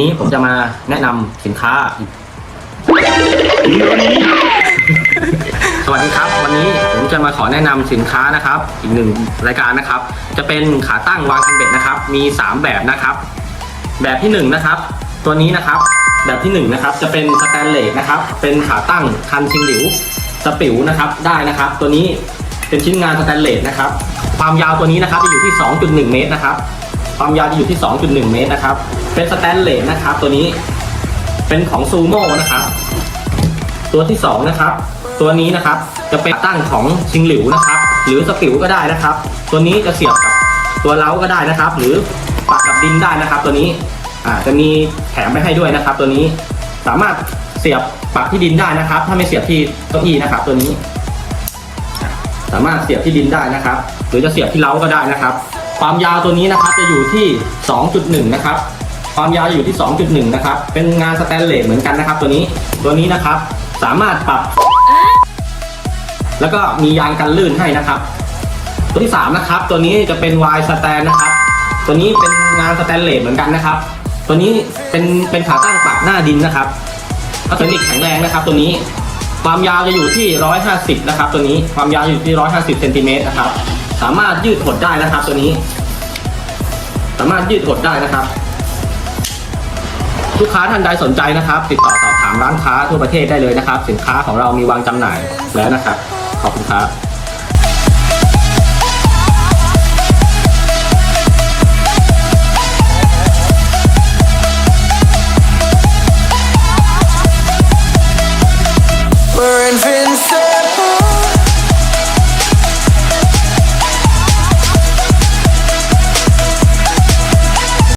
นี้ผมจะมาแนะนำสินค้า สวัสดีครับวันนี้ผมจะมาขอแนะนำสินค้านะครับ อีกหนึ่งรายการนะครับ จะเป็นขาตั้งวางคันเบ็ดนะครับ มี 3 แบบนะครับ แบบที่1นะครับ ตัวนี้นะครับ แบบที่1นะครับจะเป็นสแตนเลสนะครับ เป็นขาตั้งคันชิงหลิวสปิวนะครับได้นะครับ ตัวนี้เป็นชิ้นงานสแตนเลสนะครับ ความยาวตัวนี้นะครับจะอยู่ที่ 2.1 เมตรนะครับ ความยาวจะอยู่ที่ 2.1 เมตรนะครับ เป็นสแตนเลสนะครับ ตัวนี้เป็นของซูโม่นะครับ ตัวที่สองนะครับ ตัวนี้นะครับจะเป็นตั้งของชิงหลิวนะครับ หรือสปิวก็ได้นะครับ ตัวนี้จะเสียบกับตัวเล้าก็ได้นะครับ หรือปักกับดินได้นะครับ ตัวนี้อ่าจะมีแถมไปให้ด้วยนะครับ ตัวนี้สามารถเสียบปักที่ดินได้นะครับ ถ้าไม่เสียบที่เก้าอี้นะครับ ตัวนี้ สามารถเสียบที่ดินได้นะครับ หรือจะเสียบที่เล้าก็ได้นะครับ ความยาวตัวนี้นะครับจะอยู่ที่ 2.1 นะครับ ความยาวอยู่ที่ 2.1 นะครับ เป็นงานสแตนเลสเหมือนกันนะครับ ตัวนี้ ตัวนี้นะครับ สามารถปรับ แล้วก็มียางกันลื่นให้นะครับ ตัวที่ 3 นะครับ ตัวนี้จะเป็นวายสแตนนะครับ ตัวนี้เป็นงานสแตนเลสเหมือนกันนะครับ ตัวนี้เป็นเป็นขาตั้งปักหน้าดินนะครับพลาสติกแข็งแรงนะครับ ตัวนี้ ความยาวจะอยู่ที่ 150 นะครับ ตัวนี้ ความยาวอยู่ที่ 150เซนติเมตรนะครับ สามารถยืดหดได้นะครับตัวนี้ สามารถยืดหดได้นะครับ ลูกค้าท่านใดสนใจนะครับ ติดต่อสอบถามร้านค้าทั่วประเทศได้เลยนะครับ สินค้าของเรามีวางจำหน่ายแล้วนะครับ ขอบคุณครับ